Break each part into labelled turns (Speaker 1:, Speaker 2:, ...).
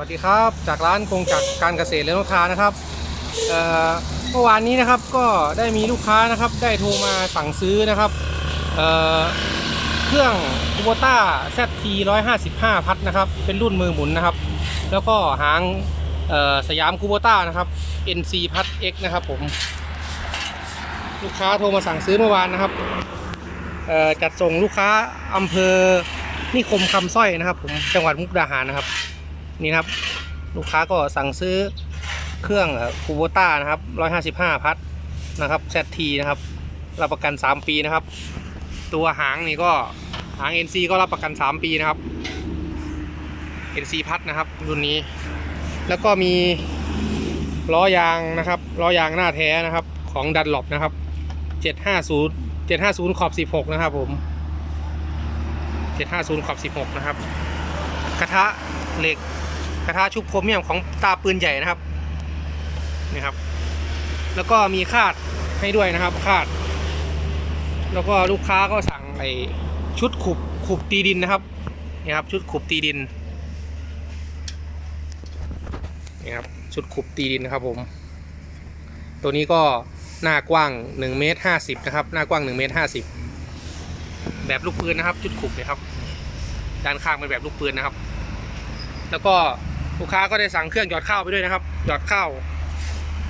Speaker 1: วัสดีครับ จากร้านคงจักการเกษตรและลูกค้านะครับเมื่อวานนี้นะครับก็ได้มีลูกค้านะครับได้โทรมาสั่งซื้อนะครับเเครื่องคูโบต้า ZT 155 พัดนะครับ เป็นรุ่นมือหมุนนะครับ แล้วก็หางสยามคูโบต้านะครับ NC พัด X นะครับผม ลูกค้าโทรมาสั่งซื้อเมื่อวานนะครับจัดส่งลูกค้าอำเภอนิคมคำสร้อยนะครับผมจังหวัดมุกดาหารนะครับ นี่ครับ ลูกค้าก็สั่งซื้อเครื่องคูโบต้านะครับ 155 พัดนะครับ ZT นะครับรับประกัน 3 ปีนะครับ ตัวหางนี่ก็หาง NC ก็รับประกัน 3 ปีนะครับ NC พัดนะครับรุ่นนี้ แล้วก็มีล้อยางนะครับล้อยางหน้าแท้นะครับของดันหลบนะครับ 750 750ขอบ 16 นะครับผม750ขอบ 16 นะครับ กระทะเหล็ก กระทะชุบโครเมียมของตาปืนใหญ่นะครับนี่ครับ แล้วก็มีคาดให้ด้วยนะครับคาด แล้วก็ลูกค้าก็สั่งไอชุดขุบขุบตีดินนะครับนี่ครับ ชุดขุบตีดินนี่ครับชุดขุบตีดินนะครับผม ตัวนี้ก็หน้ากว้าง1เมตร50นะครับหน้ากว้าง1เมตร50 แบบลูกปืนนะครับ ชุดขุบเนี่ยครับด้านข้างเป็นแบบลูกปืนนะครับ แล้วก็ ลูกค้าก็ได้สั่งเครื่องหยอดข้าวไปด้วยนะครับ หยอดข้าว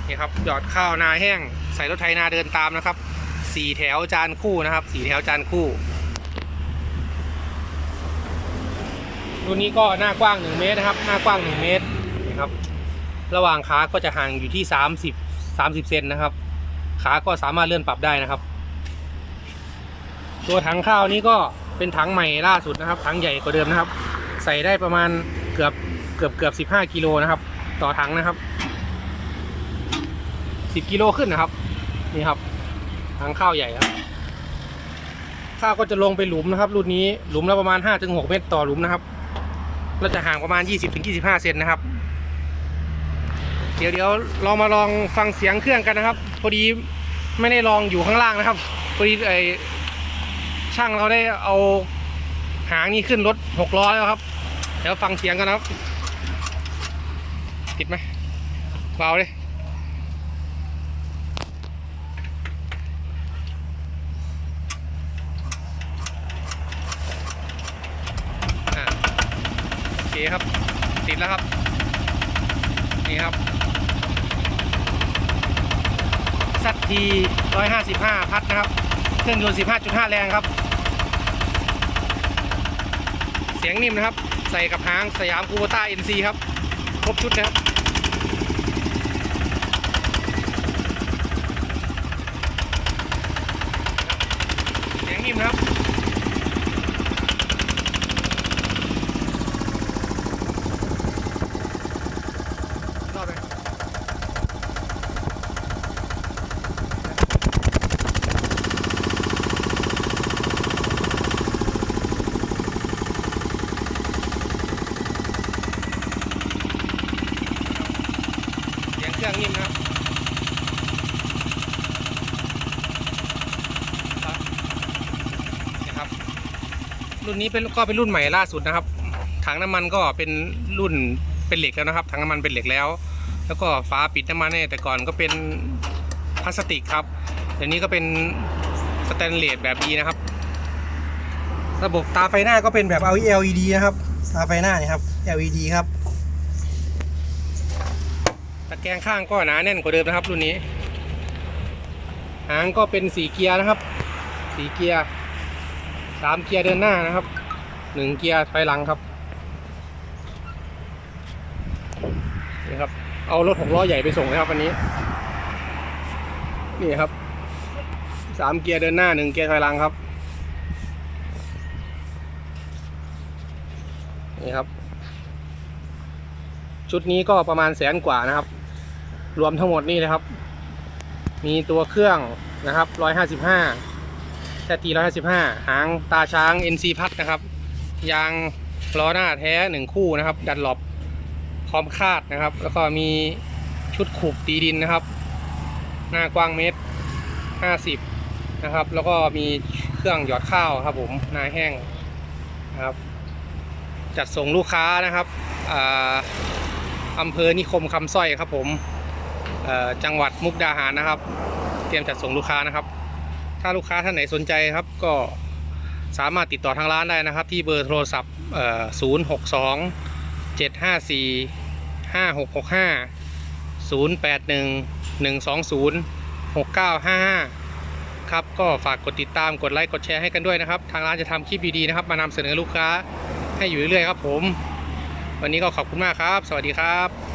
Speaker 1: นี่ครับหยอดข้าวนาแห้ง ใส่รถไถนาเดินตามนะครับสี่แถวจานคู่นะครับสี่แถวจานคู่รุ่นนี้ก็หน้ากว้าง 1 เมตรนะครับ หน้ากว้าง 1 เมตรนะครับ ระหว่างขาก็จะห่างอยู่ที่ 30 30เซนนะครับ ขาก็สามารถเลื่อนปรับได้นะครับ ตัวถังข้าวนี้ก็เป็นถังใหม่ล่าสุดนะครับ ถังใหญ่กว่าเดิมนะครับ ใส่ได้ประมาณเกือบ เกือบเกือบสิบห้ากิโลนะครับ ต่อถังนะครับสิบกิโลขึ้นนะครับ นี่ครับถังข้าวใหญ่ครับข้าวก็จะลงไปหลุมนะครับ รุ่นนี้หลุมละประมาณห้าถึงหกเมตรต่อหลุมนะครับเราจะห่างประมาณยี่สิบถึงยี่สิบห้าเซนนะครับ เดี๋ยวเดี๋ยวเรามาลองฟังเสียงเครื่องกันนะครับ พอดีไม่ได้ลองอยู่ข้างล่างนะครับพอดีไอช่างเราได้เอาหางนี้ขึ้นรถหกล้อแล้วครับ เดี๋ยวฟังเสียงกันนะครับ ติดไหมเบาเลยอ่าโอเคครับ ติดแล้วครับ นี่ครับสัตที155 พัดนะครับ เครื่องยนต์ 15.5 แรงครับ เสียงนิ่มนะครับ ใส่กับหางสยามคูโบต้า NC ครับ ครบชุดนะครับ เสียงนิ่มนะครับ รอบเลย เสียงเครื่องนิ่มนะครับรับนี่ครับ รุ่นนี้เป็นก็เป็นรุ่นใหม่ล่าสุดนะครับ ถังน้ำมันก็เป็นรุ่นเป็นเหล็กแล้วนะครับ ถังน้ำมันเป็นเหล็กแล้ว แล้วก็ฝาปิดน้ำมันเนี่ยแต่ก่อนก็เป็นพลาสติกครับ เดี๋ยวนี้ก็เป็นสแตนเลสแบบดีนะครับ ระบบตาไฟหน้าก็เป็นแบบ LED นะครับ ตาไฟหน้านี่ครับ LED ครับ ตะแกรงข้างก็หนาแน่นกว่าเดิมนะครับ รุ่นนี้ หางก็เป็นสีเกียร์นะครับสีเกียร์สามเกียร์เดินหน้านะครับหนึ่งเกียร์ถอยหลังครับนี่ครับ เอารถหกล้อใหญ่ไปส่งนะครับวันนี้ นี่ครับสามเกียร์เดินหน้าหนึ่งเกียร์ถอยหลังครับนี่ครับ ชุดนี้ก็ประมาณแสนกว่านะครับ รวมทั้งหมดนี่นะครับ มีตัวเครื่องนะครับร้อยห้าสิบห้าแททีร้อยห้าสิบห้าหางตาช้าง NC พัดนะครับ ยางล้อหน้าแท้หนึ่งคู่นะครับ ดันหลบพร้อมคาดนะครับ แล้วก็มีชุดขูบตีดินนะครับ หน้ากว้างเมตรห้าสิบนะครับ แล้วก็มีเครื่องหยอดข้าวครับผมนาแห้งนะครับ จัดส่งลูกค้านะครับอ่าอำเภอนิคมคำสร้อยครับผม จังหวัดมุกดาหารนะครับ เตรียมจัดส่งลูกค้านะครับ ถ้าลูกค้าท่านไหนสนใจครับก็สามารถติดต่อทางร้านได้นะครับ ที่เบอร์โทรศัพท์062 754 5665 081 120 6955 ครับ ก็ฝากกดติดตามกดไลค์กดแชร์ให้กันด้วยนะครับ ทางร้านจะทำคลิปดีๆนะครับ มานำเสนอลูกค้าให้อยู่เรื่อยๆครับผม วันนี้ก็ขอบคุณมากครับ สวัสดีครับ